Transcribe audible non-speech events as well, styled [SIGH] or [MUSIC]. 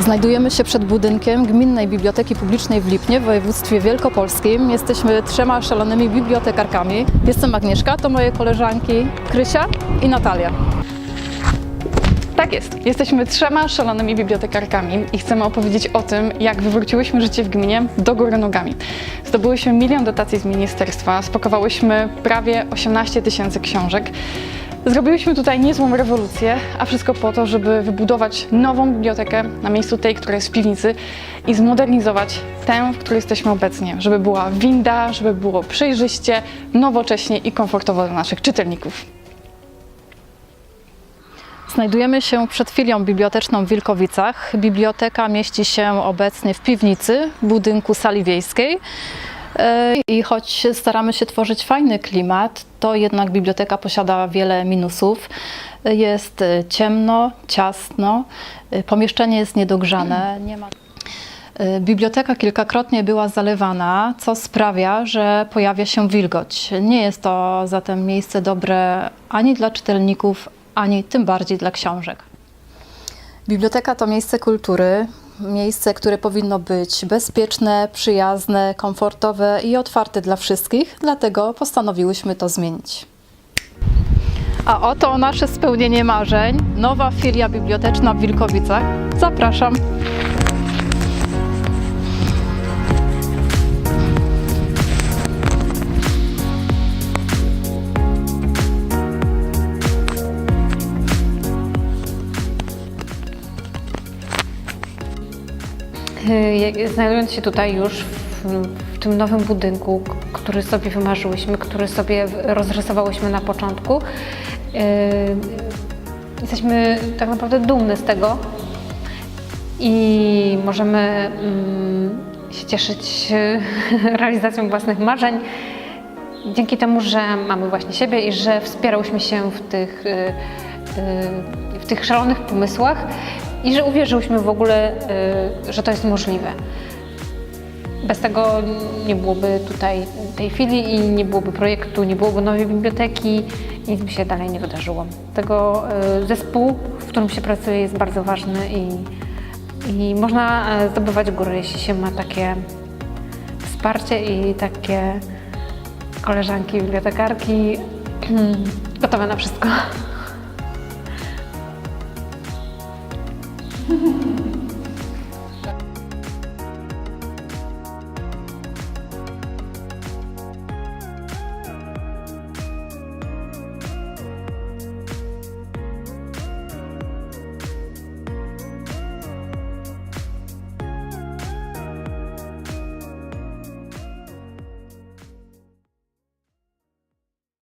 Znajdujemy się przed budynkiem Gminnej Biblioteki Publicznej w Lipnie w województwie wielkopolskim. Jesteśmy trzema szalonymi bibliotekarkami. Jestem Agnieszka, to moje koleżanki Krysia i Natalia. Tak jest. Jesteśmy trzema szalonymi bibliotekarkami i chcemy opowiedzieć o tym, jak wywróciłyśmy życie w gminie do góry nogami. Zdobyłyśmy milion dotacji z ministerstwa, spakowałyśmy prawie 18 tysięcy książek. Zrobiłyśmy tutaj niezłą rewolucję, a wszystko po to, żeby wybudować nową bibliotekę na miejscu tej, która jest w piwnicy i zmodernizować tę, w której jesteśmy obecnie, żeby była winda, żeby było przejrzyście, nowocześnie i komfortowo dla naszych czytelników. Znajdujemy się przed filią biblioteczną w Wilkowicach. Biblioteka mieści się obecnie w piwnicy budynku sali wiejskiej. I choć staramy się tworzyć fajny klimat, to jednak biblioteka posiada wiele minusów. Jest ciemno, ciasno, pomieszczenie jest niedogrzane, nie ma Biblioteka kilkakrotnie była zalewana, co sprawia, że pojawia się wilgoć. Nie jest to zatem miejsce dobre ani dla czytelników, ani tym bardziej dla książek. Biblioteka to miejsce kultury, miejsce, które powinno być bezpieczne, przyjazne, komfortowe i otwarte dla wszystkich, dlatego postanowiłyśmy to zmienić. A oto nasze spełnienie marzeń, nowa filia biblioteczna w Wilkowicach. Zapraszam. Znajdując się tutaj już w, w tym nowym budynku, który sobie wymarzyłyśmy, który sobie rozrysowałyśmy na początku, y, jesteśmy tak naprawdę dumne z tego i możemy mm, się cieszyć y, [LAUGHS] realizacją własnych marzeń. Dzięki temu, że mamy właśnie siebie i że wspierałyśmy się w tych, y, y, w tych szalonych pomysłach i że uwierzyłyśmy w ogóle, y, że to jest możliwe. Bez tego nie byłoby tutaj tej chwili i nie byłoby projektu, nie byłoby nowej biblioteki, nic by się dalej nie wydarzyło. Tego y, zespół, w którym się pracuje jest bardzo ważny i, i można e, zdobywać góry, jeśli się ma takie wsparcie i takie koleżanki, bibliotekarki [CLEARS THROAT] gotowe na wszystko. Thank [LAUGHS] you.